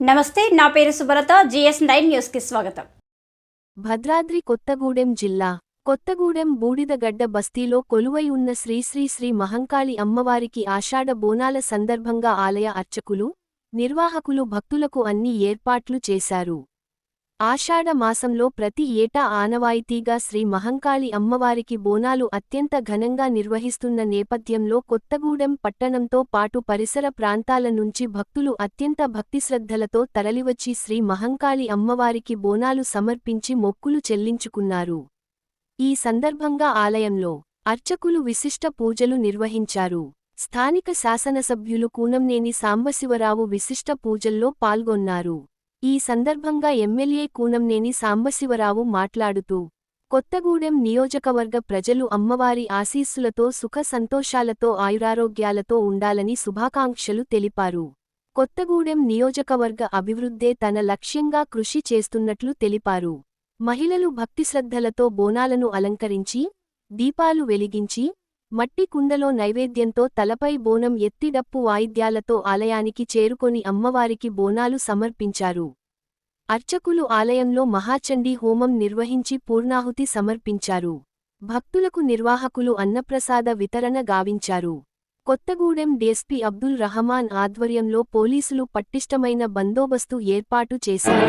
నమస్తే నా పేరు సుభరత జిఎస్ నైన్ న్యూస్కి స్వాగతం. భద్రాద్రి కొత్తగూడెం జిల్లా కొత్తగూడెం బూడిదగడ్డ బస్తీలో కొలువై ఉన్న శ్రీశ్రీ శ్రీ మహంకాళి అమ్మవారికి ఆషాఢ బోనాల సందర్భంగా ఆలయ అర్చకులు నిర్వాహకులు భక్తులకు అన్ని ఏర్పాట్లు చేశారు. ఆషాఢ మాసంలో ప్రతి ఏటా ఆనవాయితీగా శ్రీ మహంకాళి అమ్మవారికి బోనాలు అత్యంత ఘనంగా నిర్వహిస్తున్న నేపథ్యంలో కొత్తగూడెం పట్టణంతో పాటు పరిసర ప్రాంతాల నుంచి భక్తులు అత్యంత భక్తిశ్రద్ధలతో తరలివచ్చి శ్రీ మహంకాళి అమ్మవారికి బోనాలు సమర్పించి మొక్కులు చెల్లించుకున్నారు. ఈ సందర్భంగా ఆలయంలో అర్చకులు విశిష్ట పూజలు నిర్వహించారు. స్థానిక శాసనసభ్యులు కూనంనేని సాంబశివరావు విశిష్ట పూజల్లో పాల్గొన్నారు. ఈ సందర్భంగా ఎమ్మెల్యే కూనంనేని సాంబశివరావు మాట్లాడుతూ కొత్తగూడెం నియోజకవర్గ ప్రజలు అమ్మవారి ఆశీస్సులతో సుఖ సంతోషాలతో ఆయురారోగ్యాలతో ఉండాలని శుభాకాంక్షలు తెలిపారు. కొత్తగూడెం నియోజకవర్గ అభివృద్ధే తన లక్ష్యంగా కృషి చేస్తున్నట్లు తెలిపారు. మహిళలు భక్తిశ్రద్ధలతో బోనాలను అలంకరించి దీపాలు వెలిగించి మట్టి కుండలో నైవేద్యంతో తలపై బోనం ఎత్తిడప్పు వాయిద్యాలతో ఆలయానికి చేరుకొని అమ్మవారికి బోనాలు సమర్పించారు. అర్చకులు ఆలయంలో మహాచండీ హోమం నిర్వహించి పూర్ణాహుతి సమర్పించారు. భక్తులకు నిర్వాహకులు అన్నప్రసాద వితరణ గావించారు. కొత్తగూడెం డీఎస్పీ అబ్దుల్ రహమాన్ ఆధ్వర్యంలో పోలీసులు పటిష్టమైన బందోబస్తు ఏర్పాటు చేశారు.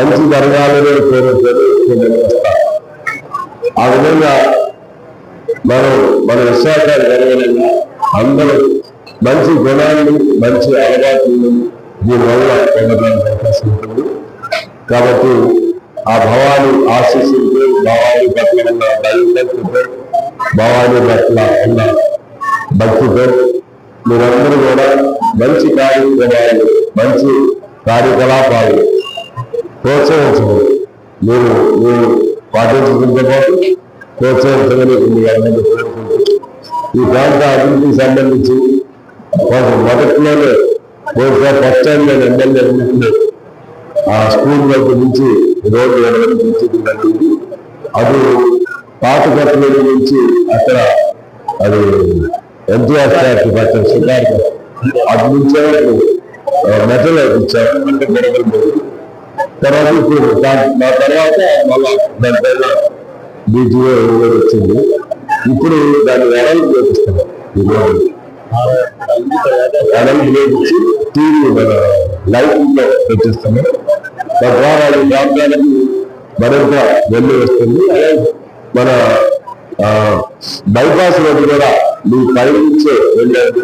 మంచి జరగాలని కోరుకొని ఆ విధంగా మనం మన విశాఖ జరగలేదా అందరూ మంచి గుణాన్ని మంచి అలవాట్లను దీనివల్ల పొందడానికి అవకాశం ఉంటుంది. కాబట్టి ఆ భవాని ఆశీస్సులతో భవాని పట్ల ఉన్న దైవభక్తితో భవాని పట్ల ఉన్న భక్తితో మీరందరూ కూడా మంచి కార్యక్రమాలు మంచి కార్యకలాపాలు ప్రోత్సహించండి. మీరు మీరు పాటించడంతో పాటు ప్రోత్సహించమని మీ అందరినీ కోరుకుంటూ ఈ ప్రాంత అభివృద్ధికి సంబంధించి కొంచెం మొదట్లోనే బహుశా ఫస్ట్ టైం నేను ఎమ్మెల్యే ఉన్నప్పుడు ఆ స్కూల్ వైపు నుంచి రోడ్డు వెళ్ళడం జరిగింది అది పాత కట్టల నుంచి అక్కడ అది ఎన్టీఆర్ ఫ్యాక్టరీ పక్కన షికారు అటు నుంచే మెటల్ ఇచ్చారు అంటే గొడవలు తర్వాత ఇప్పుడు నా తర్వాత మళ్ళా దాని పైన వచ్చింది? ఇప్పుడు దాన్ని వెడల్పు చేపిస్తున్నాం ఈ చేపించి టీవీ మన లైటింగ్ పెట్టిస్తున్నాం తద్వారా ఈ ప్రాంతానికి మరింత వెళ్ళి వస్తుంది. అలాగే మన బైపాస్ రోడ్డు కూడా మీ పై నుంచే వెళ్ళేది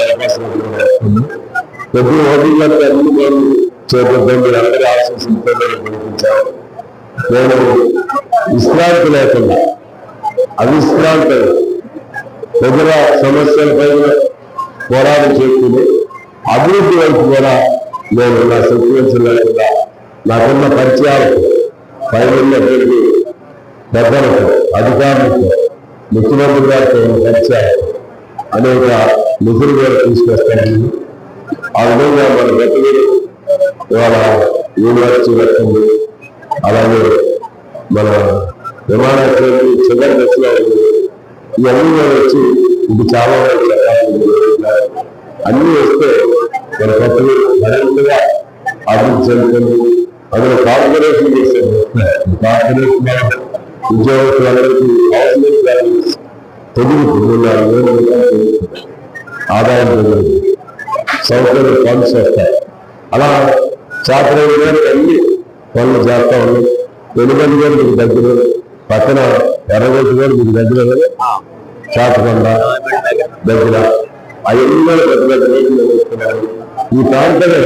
బైపాస్ రోడ్డు కూడా వస్తుంది. ప్రతి హోటళ్ళంతా అన్ని పనులు మీరు అందరి ఆశీస్సులతో నేను పిలిపించాను నేను విశ్రాంతి లేకుండా అవిశ్రాంతి ప్రజల సమస్యలపై పోరాటం చేస్తుంది. అభివృద్ధి వైపు కూడా నేను నా శక్తి నాకున్న పరిచయాలకు పైన ఉన్నటువంటి పెద్దలకు అధికారులకు ముఖ్యమంత్రి గారితో ఉన్న పరిచయాలు అనేక నిధులు కూడా తీసుకొస్తాను. ఆ విధంగా మన గతగిరి ఇవాళ యూనివర్సిటీ వచ్చింది. అలాగే మన విమానాశ్రయం చివరి దశలో ఉంది. ఇవన్నీ కూడా వచ్చి ఇది చాలా మంది అన్ని వస్తే మన కొత్తలు మరింతగా అభివృద్ధి చెందుతుంది. అందులో కార్పొరేషన్ చేసేది కార్పొరేషన్ ఉద్యోగస్తులందరికీ హౌస్మెంట్ వాల్యూస్ తొమ్మిది ఆదాయం పెరుగుతుంది సౌకర్య ఫండ్స్ వస్తాయి. అలా చేపల వేలు అన్ని పనులు చేస్తా ఉన్నాయి వెలుగండి గారు మీకు దగ్గర పక్కన ఎర్రగొట్టు గారు మీకు దగ్గర చేపకొండ దగ్గర. అవన్నీ పెద్ద పెద్ద ఈ ప్రాంతంలో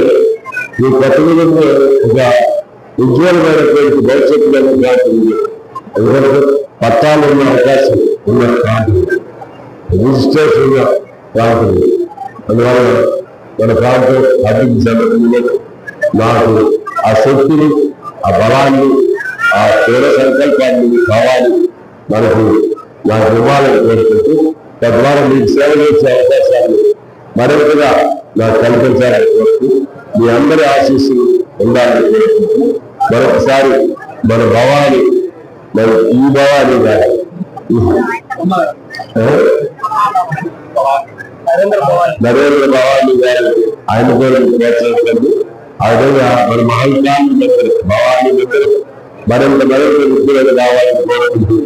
ఈ కొత్తగూడెం ఒక ఉజ్వలమైనటువంటి భవిష్యత్తు లేని ప్రాంతం ఉంది ఎందుకంటే పట్టాలు ఉన్న అవకాశం ఉన్న ప్రాంతం రిజిస్ట్రేషన్ ఉన్న ప్రాంతం. అందువల్ల మన ప్రాంతం అభివృద్ధి చెందుతుంది నాకు ఆ శక్తిని ఆ బలాన్ని ఆ తీవ్ర సంకల్పాన్ని కావాలి. మనకు నాకు ఇవ్వాలని కోరుకుంటూ తద్వారా మీకు సేవ చేసే అవకాశాలు మరింతగా నాకు కల్పించాలని కోరుతూ మీ అందరి ఆశీస్సులు ఉండాలని కోరుకుంటూ మరొకసారి మన భవాని మన ఈ భవాని గారు. నరేంద్ర భవాని. గారు ఆయన కూడా ప్రోత్సహించండి ఆ విధంగా మన మహల్కాన్ని దగ్గర భవాని దగ్గర మరింత మరింత ఉద్యోగాలు కావాలని కోరుకుంటూ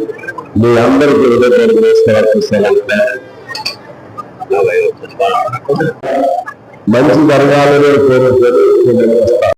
మీ అందరికీ హృదయపూర్వక నమస్కారాలు సెలవు మంచి జరగాలని కోరుతారు